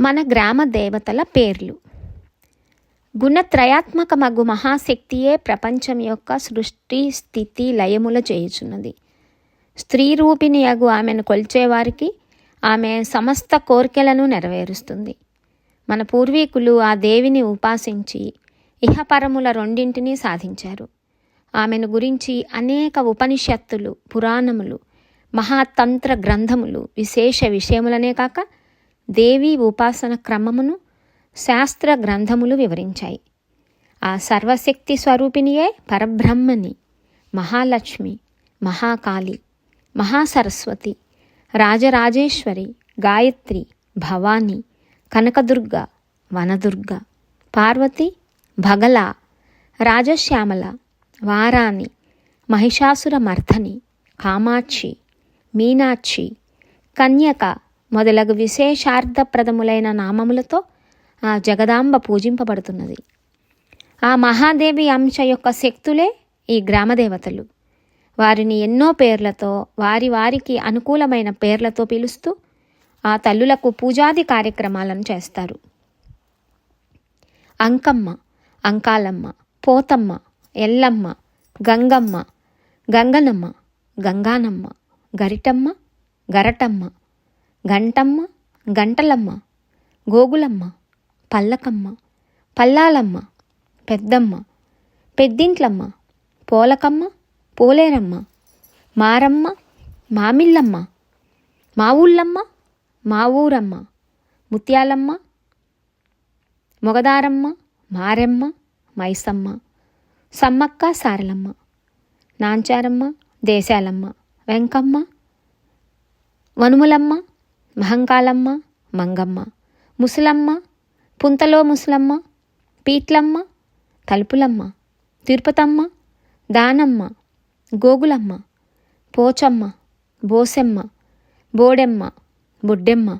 మన గ్రామ దేవతల పేర్లు. గుణత్రయాత్మక మగు మహాశక్తియే ప్రపంచం యొక్క సృష్టి స్థితి లయముల చేయుచున్నది. స్త్రీ రూపిణి యగు ఆమెను కొల్చేవారికి ఆమె సమస్త కోరికలను నెరవేరుస్తుంది. మన పూర్వీకులు ఆ దేవిని ఉపాసించి ఇహపరముల రెండింటినీ సాధించారు. ఆమెను గురించి అనేక ఉపనిషత్తులు పురాణములు మహాతంత్ర గ్రంథములు విశేష విషయములనే కాక దేవి ఉపాసన క్రమమును శాస్త్ర గ్రంథములు వివరించాయి. ఆ సర్వశక్తి స్వరూపిణియే పరబ్రహ్మని మహాలక్ష్మి మహాకాళి మహాసరస్వతి రాజరాజేశ్వరి గాయత్రి భవాని కనకదుర్గ వనదుర్గ పార్వతి భగల రాజశ్యామల వారాణి మహిషాసుర మర్ధని కామాక్షి మీనాక్షి కన్యక మొదలగు విశేషార్థప్రదములైన నామములతో ఆ జగదాంబ పూజింపబడుతున్నది. ఆ మహాదేవి అంశ యొక్క శక్తులే ఈ గ్రామదేవతలు. వారిని ఎన్నో పేర్లతో వారి వారికి అనుకూలమైన పేర్లతో పిలుస్తూ ఆ తల్లులకు పూజాది కార్యక్రమాలను చేస్తారు. అంకమ్మ అంకాలమ్మ పోతమ్మ ఎల్లమ్మ గంగమ్మ గంగనమ్మ గంగానమ్మ గరిటమ్మ గరటమ్మ గంటమ్మ గంటలమ్మ గోగులమ్మ పల్లకమ్మ పల్లాలమ్మ పెద్దమ్మ పెద్దింట్లమ్మ పోలకమ్మ పోలేరమ్మ మారమ్మ మామిళ్ళమ్మ మా ఊళ్ళమ్మ మా ఊరమ్మ ముత్యాలమ్మ మొగదారమ్మ మారెమ్మ మైసమ్మ సమ్మక్క సారలమ్మ నాంచారమ్మ దేశాలమ్మ వెంకమ్మ వనుములమ్మ మహంకాలమ్మ మంగమ్మ ముసలమ్మ పుంతలో ముసలమ్మ పీట్లమ్మ తలుపులమ్మ తిరుపతమ్మ దానమ్మ గోగులమ్మ పోచమ్మ బోసెమ్మ బోడెమ్మ బుడ్డెమ్మ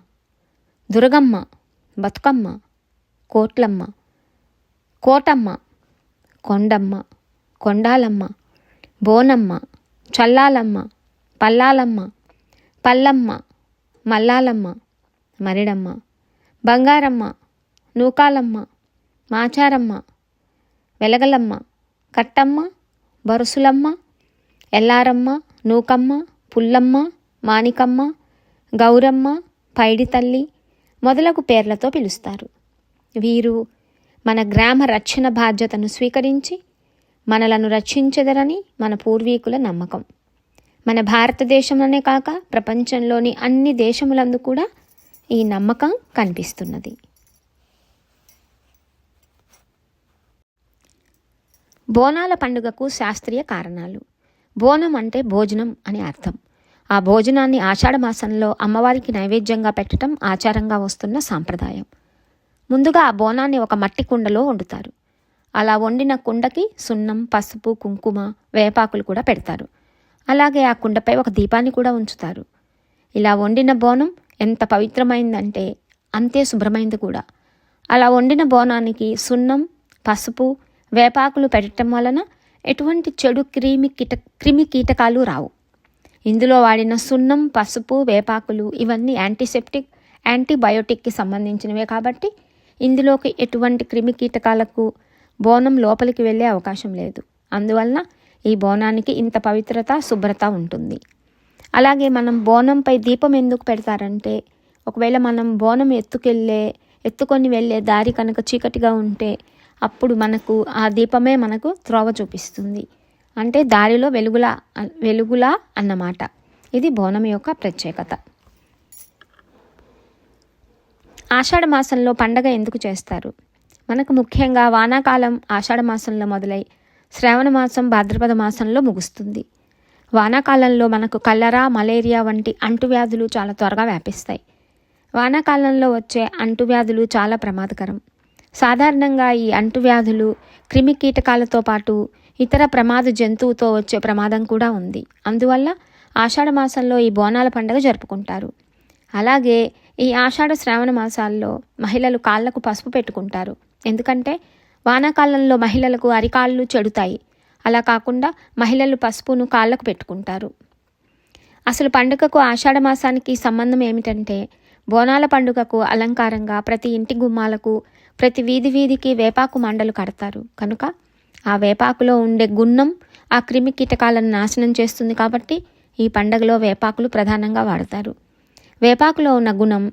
దుర్గమ్మ బతుకమ్మ కోట్లమ్మ కోటమ్మ కొండమ్మ కొండాలమ్మ బోనమ్మ చల్లాలమ్మ పల్లాలమ్మ పల్లమ్మ మల్లాలమ్మ మరిడమ్మ? బంగారమ్మ నూకాలమ్మ మాచారమ్మ వెలగలమ్మ కట్టమ్మ బరుసులమ్మ ఎల్లారమ్మ నూకమ్మ పుల్లమ్మ మాణికమ్మ గౌరమ్మ పైడి తల్లి మొదలగు పేర్లతో పిలుస్తారు. వీరు మన గ్రామ రక్షణ బాధ్యతను స్వీకరించి మనలను రక్షించెదరని మన పూర్వీకుల నమ్మకం. మన భారతదేశంలోనే కాక ప్రపంచంలోని అన్ని దేశములందు కూడా ఈ నమ్మకం కనిపిస్తున్నది. బోనాల పండుగకు శాస్త్రీయ కారణాలు. బోనం అంటే భోజనం అని అర్థం. ఆ భోజనాన్ని ఆషాఢమాసంలో అమ్మవారికి నైవేద్యంగా పెట్టడం ఆచారంగా వస్తున్న సాంప్రదాయం. ముందుగా ఆ బోనాన్ని ఒక మట్టి కుండలో వండుతారు. అలా వండిన కుండకి సున్నం పసుపు కుంకుమ వేపాకులు కూడా పెడతారు. అలాగే ఆ కుండపై ఒక దీపాన్ని కూడా ఉంచుతారు. ఇలా వండిన బోనం ఎంత పవిత్రమైందంటే అంతే శుభ్రమైంది కూడా. అలా వండిన బోనానికి సున్నం పసుపు వేపాకులు పెట్టడం వలన ఎటువంటి చెడు క్రిమి కీట క్రిమి కీటకాలు రావు. ఇందులో వాడిన సున్నం పసుపు వేపాకులు ఇవన్నీ యాంటీసెప్టిక్ యాంటీబయోటిక్కి సంబంధించినవే కాబట్టి ఇందులోకి ఎటువంటి క్రిమి కీటకాలకు బోనం లోపలికి వెళ్ళే అవకాశం లేదు. అందువలన ఈ బోనానికి ఇంత పవిత్రత శుభ్రత ఉంటుంది. అలాగే మనం బోనంపై దీపం ఎందుకు పెడతారంటే ఒకవేళ మనం బోనం ఎత్తుకెళ్ళే ఎత్తుకొని వెళ్ళే దారి కనుక చీకటిగా ఉంటే అప్పుడు మనకు ఆ దీపమే మనకు త్రోవ చూపిస్తుంది. అంటే దారిలో వెలుగులా వెలుగులా అన్నమాట. ఇది బోనం యొక్క ప్రత్యేకత. ఆషాఢ మాసంలో పండగ ఎందుకు చేస్తారు? మనకు ముఖ్యంగా వానాకాలం ఆషాఢ మాసంలో మొదలై శ్రావణ మాసం భాద్రపద మాసంలో ముగుస్తుంది. వానాకాలంలో మనకు కలరా మలేరియా వంటి అంటువ్యాధులు చాలా త్వరగా వ్యాపిస్తాయి. వానాకాలంలో వచ్చే అంటువ్యాధులు చాలా ప్రమాదకరం. సాధారణంగా ఈ అంటువ్యాధులు క్రిమి కీటకాలతో పాటు ఇతర ప్రమాద జంతువుతో వచ్చే ప్రమాదం కూడా ఉంది. అందువల్ల ఆషాఢ మాసంలో ఈ బోనాల పండుగ జరుపుకుంటారు. అలాగే ఈ ఆషాఢ శ్రావణ మాసాల్లో మహిళలు కాళ్ళకు పసుపు పెట్టుకుంటారు. ఎందుకంటే వానాకాలంలో మహిళలకు అరికాళ్ళు చెడుతాయి. అలా కాకుండా మహిళలు పసుపును కాళ్ళకు పెట్టుకుంటారు. అసలు పండుగకు ఆషాఢమాసానికి సంబంధం ఏమిటంటే బోనాల పండుగకు అలంకారంగా ప్రతి ఇంటి గుమ్మాలకు ప్రతి వీధి వీధికి వేపాకు మండలు కడతారు. కనుక ఆ వేపాకులో ఉండే గున్నం ఆ క్రిమి కీటకాలను నాశనం చేస్తుంది కాబట్టి ఈ పండగలో వేపాకులు ప్రధానంగా వాడతారు. వేపాకులో ఉన్న గుణం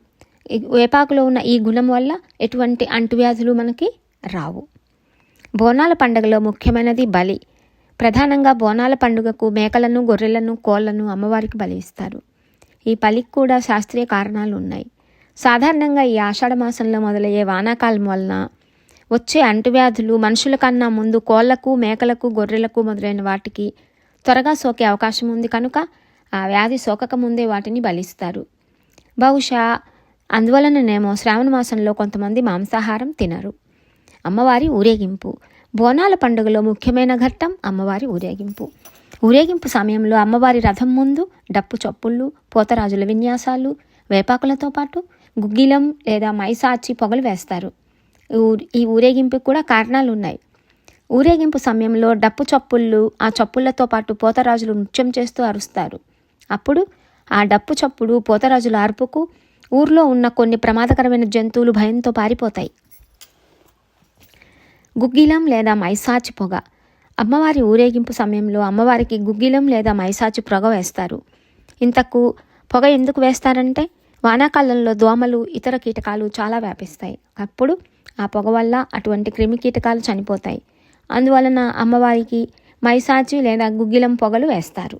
వేపాకులో ఉన్న ఈ గుణం వల్ల ఎటువంటి అంటువ్యాధులు మనకి రావు. బోనాల పండుగలో ముఖ్యమైనది బలి. ప్రధానంగా బోనాల పండుగకు మేకలను గొర్రెలను కోళ్ళను అమ్మవారికి బలి ఇస్తారు ఈ బలికి కూడా శాస్త్రీయ కారణాలు ఉన్నాయి సాధారణంగా ఈ ఆషాఢ మాసంలో మొదలయ్యే వానాకాలం వలన వచ్చే అంటువ్యాధులు మనుషుల కన్నా ముందు కోళ్ళకు మేకలకు గొర్రెలకు మొదలైన వాటికి త్వరగా సోకే అవకాశం ఉంది కనుక ఆ వ్యాధి సోకక ముందే వాటిని బలిస్తారు. బహుశా అందువలననేమో శ్రావణ మాసంలో కొంతమంది మాంసాహారం తినరు. అమ్మవారి ఊరేగింపు. బోనాల పండుగలో ముఖ్యమైన ఘట్టం అమ్మవారి ఊరేగింపు. ఊరేగింపు సమయంలో అమ్మవారి రథం ముందు డప్పు చప్పుళ్ళు పోతరాజుల విన్యాసాలు వేపాకులతో పాటు గుగ్గిలం లేదా మైసాచి పొగలు వేస్తారు. ఊ- ఈ ఊరేగింపుకి కూడా కారణాలు ఉన్నాయి. ఊరేగింపు సమయంలో డప్పు చప్పుళ్ళు ఆ చప్పుళ్ళతో పాటు పోతరాజులు నృత్యం చేస్తూ అరుస్తారు. అప్పుడు ఆ డప్పు చప్పుడు పోతరాజుల అరుపుకు ఊర్లో ఉన్న కొన్ని ప్రమాదకరమైన జంతువులు భయంతో పారిపోతాయి. గుగ్గిలం లేదా మైసాచి పొగ. అమ్మవారి ఊరేగింపు సమయంలో అమ్మవారికి గుగ్గిలం లేదా మైసాచి పొగ వేస్తారు. ఇంతకు పొగ ఎందుకు వేస్తారంటే వానాకాలంలో దోమలు ఇతర కీటకాలు చాలా వ్యాపిస్తాయి. అప్పుడు ఆ పొగ వల్ల అటువంటి క్రిమి కీటకాలు చనిపోతాయి. అందువలన అమ్మవారికి మైసాచి లేదా గుగ్గిలం పొగలు వేస్తారు.